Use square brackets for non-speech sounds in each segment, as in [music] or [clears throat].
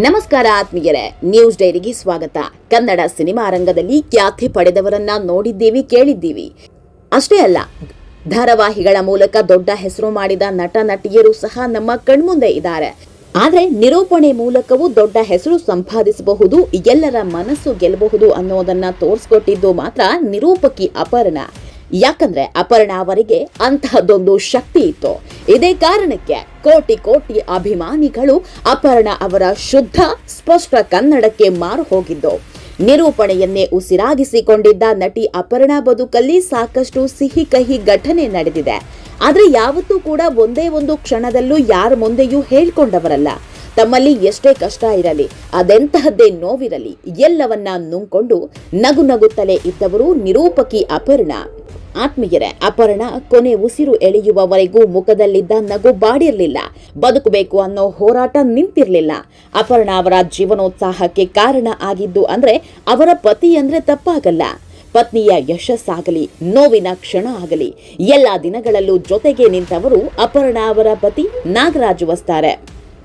ನಮಸ್ಕಾರ ಆತ್ಮೀಯರೇ, ನ್ಯೂಸ್ ಡೈರಿಗೆ ಸ್ವಾಗತ. ಕನ್ನಡ ಸಿನಿಮಾ ರಂಗದಲ್ಲಿ ಖ್ಯಾತಿ ಪಡೆದವರನ್ನ ನೋಡಿದ್ದೀವಿ, ಕೇಳಿದ್ದೀವಿ. ಅಷ್ಟೇ ಅಲ್ಲ, ಧಾರಾವಾಹಿಗಳ ಮೂಲಕ ದೊಡ್ಡ ಹೆಸರು ಮಾಡಿದ ನಟ, ನಟಿಯರು ಸಹ ನಮ್ಮ ಕಣ್ಮುಂದೆ ಇದ್ದಾರೆ. ಆದರೆ ನಿರೂಪಣೆ ಮೂಲಕವೂ ದೊಡ್ಡ ಹೆಸರು ಸಂಪಾದಿಸಬಹುದು, ಎಲ್ಲರ ಮನಸ್ಸು ಗೆಲ್ಲಬಹುದು ಅನ್ನೋದನ್ನ ತೋರಿಸ್ಕೊಟ್ಟಿದ್ದು ಮಾತ್ರ ನಿರೂಪಕಿ ಅಪರ್ಣ. ಯಾಕಂದ್ರೆ ಅಪರ್ಣ ಅವರಿಗೆ ಅಂತಹದ್ದೊಂದು ಶಕ್ತಿ ಇತ್ತು. ಇದೇ ಕಾರಣಕ್ಕೆ ಕೋಟಿ ಕೋಟಿ ಅಭಿಮಾನಿಗಳು ಅಪರ್ಣ ಅವರ ಶುದ್ಧ, ಸ್ಪಷ್ಟ ಕನ್ನಡಕ್ಕೆ ಮಾರು ಹೋಗಿದ್ದು. ನಿರೂಪಣೆಯನ್ನೇ ಉಸಿರಾಗಿಸಿಕೊಂಡಿದ್ದ ನಟಿ ಅಪರ್ಣ ಬದುಕಲ್ಲಿ ಸಾಕಷ್ಟು ಸಿಹಿ ಕಹಿ ಘಟನೆ ನಡೆದಿದೆ. ಆದ್ರೆ ಯಾವತ್ತೂ ಕೂಡ ಒಂದೇ ಒಂದು ಕ್ಷಣದಲ್ಲೂ ಯಾರ ಮುಂದೆಯೂ ಹೇಳ್ಕೊಂಡವರಲ್ಲ. ತಮ್ಮಲ್ಲಿ ಎಷ್ಟೇ ಕಷ್ಟ ಇರಲಿ, ಅದೆಂತಹದ್ದೇ ನೋವಿರಲಿ, ಎಲ್ಲವನ್ನ ನುಂಗ್ಕೊಂಡು ನಗು ನಗುತ್ತಲೇ ಇದ್ದವರು ನಿರೂಪಕಿ ಅಪರ್ಣ. ಆತ್ಮೀಯರೇ, ಅಪರ್ಣ ಕೊನೆ ಉಸಿರು ಎಳೆಯುವವರೆಗೂ ಮುಖದಲ್ಲಿದ್ದ ನಗು ಬಾಡಿರಲಿಲ್ಲ. ಬದುಕಬೇಕು ಅನ್ನೋ ಹೋರಾಟ ನಿಂತಿರಲಿಲ್ಲ. ಅಪರ್ಣ ಅವರ ಜೀವನೋತ್ಸಾಹಕ್ಕೆ ಕಾರಣ ಆಗಿದ್ದು ಅಂದ್ರೆ ಅವರ ಪತಿ ಅಂದ್ರೆ ತಪ್ಪಾಗಲ್ಲ. ಪತ್ನಿಯ ಯಶಸ್ಸಾಗಲಿ, ನೋವಿನ ಕ್ಷಣ ಆಗಲಿ, ಎಲ್ಲ ದಿನಗಳಲ್ಲೂ ಜೊತೆಗೆ ನಿಂತವರು ಅಪರ್ಣ ಅವರ ಪತಿ ನಾಗರಾಜು ವಸ್ತಾರೆ.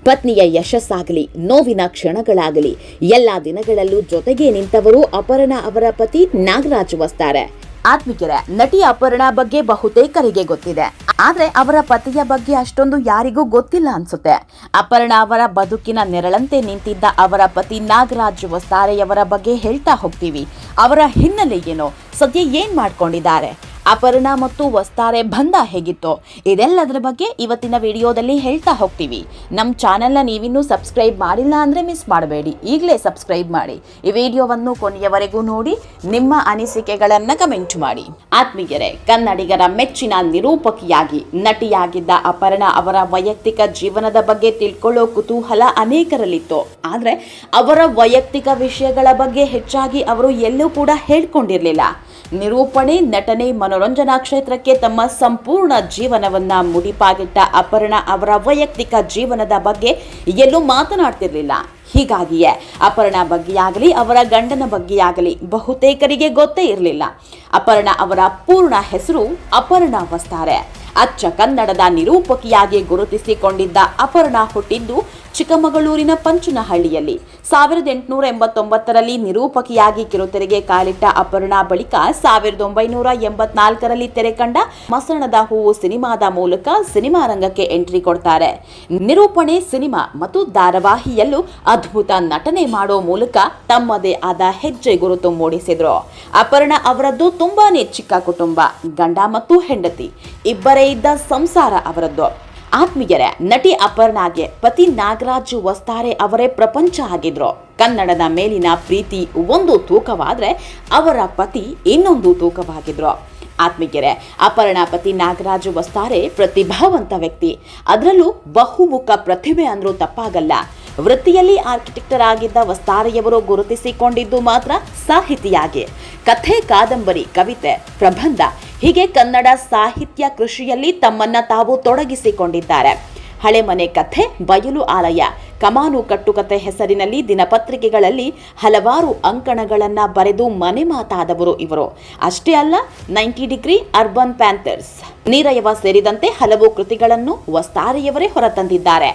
ಪತ್ನಿಯ ಯಶಸ್ಸಾಗಲಿ, ನೋವಿನ ಕ್ಷಣಗಳಾಗಲಿ, ಎಲ್ಲ ದಿನಗಳಲ್ಲೂ ಜೊತೆಗೆ ನಿಂತವರು ಅಪರ್ಣ ಅವರ ಪತಿ ನಾಗರಾಜು ವಸ್ತಾರೆ. ಆತ್ಮಿಕರೇ ನಟಿ ಅಪರ್ಣ ಬಗ್ಗೆ ಬಹುತೇಕರಿಗೆ ಗೊತ್ತಿದೆ. ಆದ್ರೆ ಅವರ ಪತಿಯ ಬಗ್ಗೆ ಅಷ್ಟೊಂದು ಯಾರಿಗೂ ಗೊತ್ತಿಲ್ಲ ಅನ್ಸುತ್ತೆ. ಅಪರ್ಣ ಅವರ ಬದುಕಿನ ನೆರಳಂತೆ ನಿಂತಿದ್ದ ಅವರ ಪತಿ ನಾಗರಾಜ್ ವಸ್ತಾರೆಯವರ ಬಗ್ಗೆ ಹೇಳ್ತಾ ಹೋಗ್ತೀವಿ. ಅವರ ಹಿನ್ನೆಲೆ ಏನು? ಸದ್ಯ ಏನ್ ಮಾಡ್ಕೊಂಡಿದ್ದಾರೆ? ಅಪರ್ಣ ಮತ್ತು ವಸ್ತಾರೆ ಬಂಧ ಹೇಗಿತ್ತು. ಇದೆಲ್ಲದರ ಬಗ್ಗೆ ಇವತ್ತಿನ ವಿಡಿಯೋದಲ್ಲಿ ಹೇಳ್ತಾ ಹೋಗ್ತೀವಿ. ನಮ್ಮ ಚಾನೆಲ್ನ ನೀವಿನ್ನೂ ಸಬ್ಸ್ಕ್ರೈಬ್ ಮಾಡಿಲ್ಲ ಅಂದರೆ ಮಿಸ್ ಮಾಡಬೇಡಿ. ಈಗಲೇ ಸಬ್ಸ್ಕ್ರೈಬ್ ಮಾಡಿ. ಈ ವಿಡಿಯೋವನ್ನು ಕೊನೆಯವರೆಗೂ ನೋಡಿ, ನಿಮ್ಮ ಅನಿಸಿಕೆಗಳನ್ನು ಕಮೆಂಟ್ ಮಾಡಿ. ಆತ್ಮೀಯರೇ, ಕನ್ನಡಿಗರ ಮೆಚ್ಚಿನ ನಿರೂಪಕಿಯಾಗಿ ನಟಿಯಾಗಿದ್ದ ಅಪರ್ಣ ಅವರ ವೈಯಕ್ತಿಕ ಜೀವನದ ಬಗ್ಗೆ ತಿಳ್ಕೊಳ್ಳೋ ಕುತೂಹಲ ಅನೇಕರಲ್ಲಿತ್ತು. ಆದರೆ ಅವರ ವೈಯಕ್ತಿಕ ವಿಷಯಗಳ ಬಗ್ಗೆ ಹೆಚ್ಚಾಗಿ ಅವರು ಎಲ್ಲೂ ಕೂಡ ಹೇಳ್ಕೊಂಡಿರಲಿಲ್ಲ. ನಿರೂಪಣೆ, ನಟನೆ ಮನೋರಂಜನಾ ಕ್ಷೇತ್ರಕ್ಕೆ ತಮ್ಮ ಸಂಪೂರ್ಣ ಜೀವನವನ್ನ ಮುಡಿಪಾಗಿಟ್ಟ ಅಪರ್ಣ ಅವರ ವೈಯಕ್ತಿಕ ಜೀವನದ ಬಗ್ಗೆ ಎಲ್ಲೂ ಮಾತನಾಡ್ತಿರ್ಲಿಲ್ಲ. ಹೀಗಾಗಿಯೇ ಅಪರ್ಣ ಬಗ್ಗೆಯಾಗಲಿ, ಅವರ ಗಂಡನ ಬಗ್ಗೆಯಾಗಲಿ ಬಹುತೇಕರಿಗೆ ಗೊತ್ತೇ ಇರಲಿಲ್ಲ. ಅಪರ್ಣ ಅವರ ಪೂರ್ಣ ಹೆಸರು ಅಪರ್ಣ ವಸ್ತಾರೆ ಅಚ್ಚ ಕನ್ನಡದ ನಿರೂಪಕಿಯಾಗಿ ಗುರುತಿಸಿಕೊಂಡಿದ್ದ ಅಪರ್ಣ ಹುಟ್ಟಿದ್ದು ಚಿಕ್ಕಮಗಳೂರಿನ ಪಂಚನಹಳ್ಳಿಯಲ್ಲಿ. ಸಾವಿರದ ಎಂಟುನೂರ ಎಂಬತ್ತೊಂಬತ್ತರಲ್ಲಿ ನಿರೂಪಕಿಯಾಗಿ ಕಿರುತೆರೆಗೆ ಕಾಲಿಟ್ಟ ಅಪರ್ಣ ಬಳಿಕ ಸಾವಿರದ ಒಂಬೈನೂರ ಎಂಬತ್ನಾಲ್ಕರಲ್ಲಿ ತೆರೆ ಕಂಡ ಮಸಣದ ಹೂವು ಸಿನಿಮಾದ ಮೂಲಕ ಸಿನಿಮಾ ರಂಗಕ್ಕೆ ಎಂಟ್ರಿ ಕೊಡ್ತಾರೆ. ನಿರೂಪಣೆ ಸಿನಿಮಾ ಮತ್ತು ಧಾರಾವಾಹಿಯಲ್ಲೂ ಅದ್ಭುತ ನಟನೆ ಮಾಡೋ ಮೂಲಕ ತಮ್ಮದೇ ಆದ ಹೆಜ್ಜೆ ಗುರುತು ಮೂಡಿಸಿದ್ರು. ಅಪರ್ಣ ಅವರದ್ದು ತುಂಬಾನೇ ಚಿಕ್ಕ ಕುಟುಂಬ, ಗಂಡ ಮತ್ತು ಹೆಂಡತಿ, ಇಬ್ಬರೇ ಇದ್ದ ಸಂಸಾರ ಅವರದ್ದು. ಆತ್ಮೀಯರೇ, ನಟಿ ಅಪರ್ಣಾಗೆ ಪತಿ ನಾಗರಾಜು ವಸ್ತಾರೆ ಅವರೇ ಪ್ರಪಂಚ ಆಗಿದ್ರು. ಕನ್ನಡದ ಮೇಲಿನ ಪ್ರೀತಿ ಒಂದು ತೂಕವಾದ್ರೆ ಅವರ ಪತಿ ಇನ್ನೊಂದು ತೂಕವಾಗಿದ್ರು. ಆತ್ಮೀಯರೇ, ಅಪರ್ಣ ಪತಿ ನಾಗರಾಜು ವಸ್ತಾರೆ ಪ್ರತಿಭಾವಂತ ವ್ಯಕ್ತಿ. ಅದರಲ್ಲೂ ಬಹುಮುಖ ಪ್ರತಿಭೆ ಅಂದ್ರೂ ತಪ್ಪಾಗಲ್ಲ. ವೃತ್ತಿಯಲ್ಲಿ ಆರ್ಕಿಟೆಕ್ಟರ್ ಆಗಿದ್ದ ವಸ್ತಾರೆಯವರು ಗುರುತಿಸಿಕೊಂಡಿದ್ದು ಮಾತ್ರ ಸಾಹಿತಿಯಾಗಿ. ಕಥೆ, ಕಾದಂಬರಿ, ಕವಿತೆ, ಪ್ರಬಂಧ, ಹೀಗೆ ಕನ್ನಡ ಸಾಹಿತ್ಯ ಕೃಷಿಯಲ್ಲಿ ತಮ್ಮನ್ನ ತಾವು ತೊಡಗಿಸಿಕೊಂಡಿದ್ದಾರೆ. ಹಳೆ ಮನೆ ಕಥೆ, ಬಯಲು ಆಲಯ, ಕಮಾನು ಕಟ್ಟುಕತೆ ಹೆಸರಿನಲ್ಲಿ ದಿನಪತ್ರಿಕೆಗಳಲ್ಲಿ ಹಲವಾರು ಅಂಕಣಗಳನ್ನು ಬರೆದು ಮನೆ ಮಾತಾದವರು ಇವರು. ಅಷ್ಟೇ ಅಲ್ಲ, ನೈಂಟಿ ಡಿಗ್ರಿ ಅರ್ಬನ್ ಪ್ಯಾಂಥರ್ಸ್, ನೀರಯವ ಸೇರಿದಂತೆ ಹಲವು ಕೃತಿಗಳನ್ನು ವಸ್ತಾರೆಯವರೇ ಹೊರತಂದಿದ್ದಾರೆ.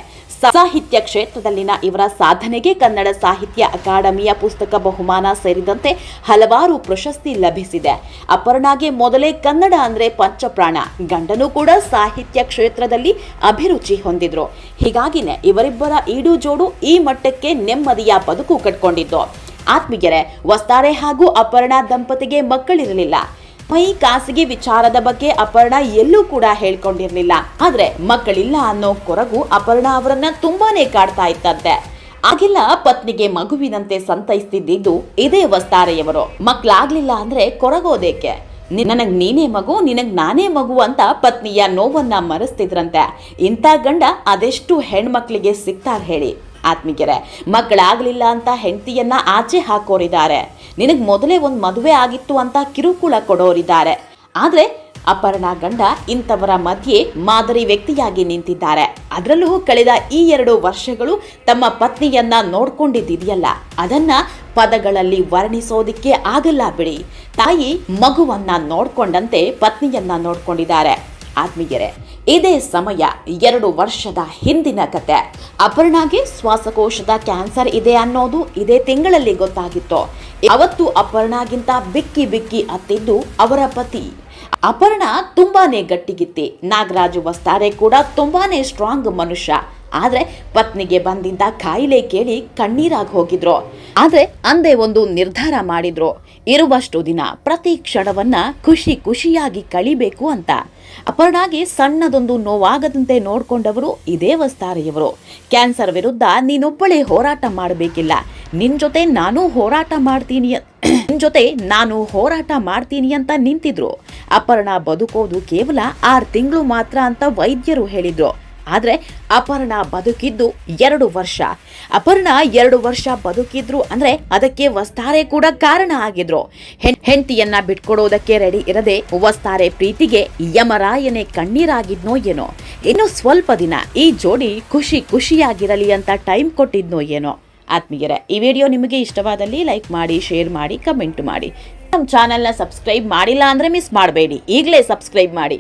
ಸಾಹಿತ್ಯ ಕ್ಷೇತ್ರದಲ್ಲಿನ ಇವರ ಸಾಧನೆಗೆ ಕನ್ನಡ ಸಾಹಿತ್ಯ ಅಕಾಡೆಮಿಯ ಪುಸ್ತಕ ಬಹುಮಾನ ಸೇರಿದಂತೆ ಹಲವಾರು ಪ್ರಶಸ್ತಿ ಲಭಿಸಿದೆ. ಅಪರ್ಣಾಗೆ ಮೊದಲೇ ಕನ್ನಡ ಅಂದ್ರೆ ಪಂಚಪ್ರಾಣ. ಗಂಡನೂ ಕೂಡ ಸಾಹಿತ್ಯ ಕ್ಷೇತ್ರದಲ್ಲಿ ಅಭಿರುಚಿ ಹೊಂದಿದ್ರು. ಹೀಗಾಗಿನೇ ಇವರಿಬ್ಬರ ಈಡು ಜೋಡು ಈ ಮಟ್ಟಕ್ಕೆ ನೆಮ್ಮದಿಯ ಬದುಕು ಕಟ್ಕೊಂಡಿದ್ದು. ಆತ್ಮೀಯರೇ, ವಸ್ತಾರೆ ಹಾಗೂ ಅಪರ್ಣಾ ದಂಪತಿಗೆ ಮಕ್ಕಳಿರಲಿಲ್ಲ. ಮೈ ಖಾಸಗಿ ವಿಚಾರದ ಬಗ್ಗೆ ಅಪರ್ಣ ಎಲ್ಲೂ ಕೂಡ ಹೇಳ್ಕೊಂಡಿರ್ಲಿಲ್ಲ. ಆದ್ರೆ ಮಕ್ಕಳಿಲ್ಲ ಅನ್ನೋ ಕೊರಗು ಅಪರ್ಣ ಅವರನ್ನ ತುಂಬಾನೇ ಕಾಡ್ತಾ ಇತ್ತಂತೆ. ಆಗಿಲ್ಲ, ಪತ್ನಿಗೆ ಮಗುವಿನಂತೆ ಸಂತೈಸ್ತಿದ್ದಿದ್ದು ಇದೇ ವಸ್ತಾರೆಯವರು. ಮಕ್ಕಳಾಗ್ಲಿಲ್ಲ ಅಂದ್ರೆ ಕೊರಗೋದೇಕೆ? ನನಗ್ ನೀನೇ ಮಗು, ನಿನಗ್ ನಾನೇ ಮಗು ಅಂತ ಪತ್ನಿಯ ನೋವನ್ನ ಮರೆಸ್ತಿದ್ರಂತೆ. ಇಂಥ ಗಂಡ ಅದೆಷ್ಟು ಹೆಣ್ಮಕ್ಳಿಗೆ ಸಿಗ್ತಾರೆ ಹೇಳಿ. ಆತ್ಮೀಯರೇ ಮಕ್ಕಳಾಗಲಿಲ್ಲ ಅಂತ ಹೆಂಡತಿಯನ್ನ ಆಚೆ ಹಾಕೋರಿದ್ದಾರೆ. ನಿನಗೆ ಮೊದಲೇ ಒಂದು ಮದುವೆ ಆಗಿತ್ತು ಅಂತ ಕಿರುಕುಳ ಕೊಡೋರಿದ್ದಾರೆ. ಆದ್ರೆ ಅಪರ್ಣ ಗಂಡ ಇಂಥವರ ಮಧ್ಯೆ ಮಾದರಿ ವ್ಯಕ್ತಿಯಾಗಿ ನಿಂತಿದ್ದಾರೆ. ಅದರಲ್ಲೂ ಕಳೆದ ಈ ಎರಡು ವರ್ಷಗಳು ತಮ್ಮ ಪತ್ನಿಯನ್ನ ನೋಡ್ಕೊಂಡಿದ್ದಿದೆಯಲ್ಲ, ಅದನ್ನ ಪದಗಳಲ್ಲಿ ವರ್ಣಿಸೋದಿಕ್ಕೆ ಆಗಲ್ಲ ಬಿಡಿ. ತಾಯಿ ಮಗುವನ್ನ ನೋಡ್ಕೊಂಡಂತೆ ಪತ್ನಿಯನ್ನ ನೋಡ್ಕೊಂಡಿದ್ದಾರೆ. ಆತ್ಮೀಯರೇ, ಇದೇ ಸಮಯ ಎರಡು ವರ್ಷದ ಹಿಂದಿನ ಕತೆ. ಅಪರ್ಣಾಗೆ ಶ್ವಾಸಕೋಶದ ಕ್ಯಾನ್ಸರ್ ಇದೆ ಅನ್ನೋದು ಇದೇ ತಿಂಗಳಲ್ಲಿ ಗೊತ್ತಾಗಿತ್ತು. ಅವತ್ತು ಅಪರ್ಣಾಗಿಂತ ಬಿಕ್ಕಿ ಬಿಕ್ಕಿ ಅತ್ತಿದ್ದು ಅವರ ಪತಿ. ಅಪರ್ಣ ತುಂಬಾನೇ ಗಟ್ಟಿಗಿತ್ತಿ. ನಾಗರಾಜು ವಸ್ತಾರೆ ಕೂಡ ತುಂಬಾನೇ ಸ್ಟ್ರಾಂಗ್ ಮನುಷ್ಯ. ಆದ್ರೆ ಪತ್ನಿಗೆ ಬಂದಿದ್ದ ಕಾಯಿಲೆ ಕೇಳಿ ಕಣ್ಣೀರಾಗಿ ಹೋಗಿದ್ರು. ಆದರೆ ಅಂದೇ ಒಂದು ನಿರ್ಧಾರ ಮಾಡಿದ್ರು. ಇರುವಷ್ಟು ದಿನ ಪ್ರತಿ ಕ್ಷಣವನ್ನ ಖುಷಿ ಖುಷಿಯಾಗಿ ಕಳಿಬೇಕು ಅಂತ. ಅಪರ್ಣಾಗೆ ಸಣ್ಣದೊಂದು ನೋವಾಗದಂತೆ ನೋಡ್ಕೊಂಡವರು ಇದೇ ವಸ್ತಾರೆಯವರು. ಕ್ಯಾನ್ಸರ್ ವಿರುದ್ಧ ನೀನೊಬ್ಬಳೇ ಹೋರಾಟ ಮಾಡಬೇಕಿಲ್ಲ. ನಿನ್ನ ಜೊತೆ ನಾನು ಹೋರಾಟ ಮಾಡ್ತೀನಿ ನಿನ್ನ [clears throat] ನಿನ್ ಜೊತೆ ನಾನು ಹೋರಾಟ ಮಾಡ್ತೀನಿ ಅಂತ ನಿಂತಿದ್ರು. ಅಪರ್ಣ ಬದುಕೋದು ಕೇವಲ ಆರು ತಿಂಗಳು ಮಾತ್ರ ಅಂತ ವೈದ್ಯರು ಹೇಳಿದ್ರು. ಆದ್ರೆ ಅಪರ್ಣ ಬದುಕಿದ್ದು ಎರಡು ವರ್ಷ. ಅಪರ್ಣ ಎರಡು ವರ್ಷ ಬದುಕಿದ್ರು ಅಂದ್ರೆ ಅದಕ್ಕೆ ವಸ್ತಾರೆ ಕೂಡ ಕಾರಣ ಆಗಿದ್ರು. ಹೆಂಡ್ತಿಯನ್ನ ಬಿಟ್ಕೊಡೋದಕ್ಕೆ ರೆಡಿ ಇರದೆ ವಸ್ತಾರೆ ಪ್ರೀತಿಗೆ ಯಮರಾಯನೇ ಕಣ್ಣೀರಾಗಿದ್ನೋ ಏನೋ. ಇನ್ನು ಸ್ವಲ್ಪ ದಿನ ಈ ಜೋಡಿ ಖುಷಿ ಖುಷಿಯಾಗಿರಲಿ ಅಂತ ಟೈಮ್ ಕೊಟ್ಟಿದ್ನೋ ಏನೋ. ಆತ್ಮೀಯರ, ಈ ವಿಡಿಯೋ ನಿಮಗೆ ಇಷ್ಟವಾದಲ್ಲಿ ಲೈಕ್ ಮಾಡಿ ಶೇರ್ ಮಾಡಿ ಕಮೆಂಟ್ ಮಾಡಿ. ನಮ್ಮ ಚಾನೆಲ್ನ ಸಬ್ಸ್ಕ್ರೈಬ್ ಮಾಡಿಲ್ಲ ಅಂದ್ರೆ ಮಿಸ್ ಮಾಡಬೇಡಿ. ಈಗಲೇ ಸಬ್ಸ್ಕ್ರೈಬ್ ಮಾಡಿ.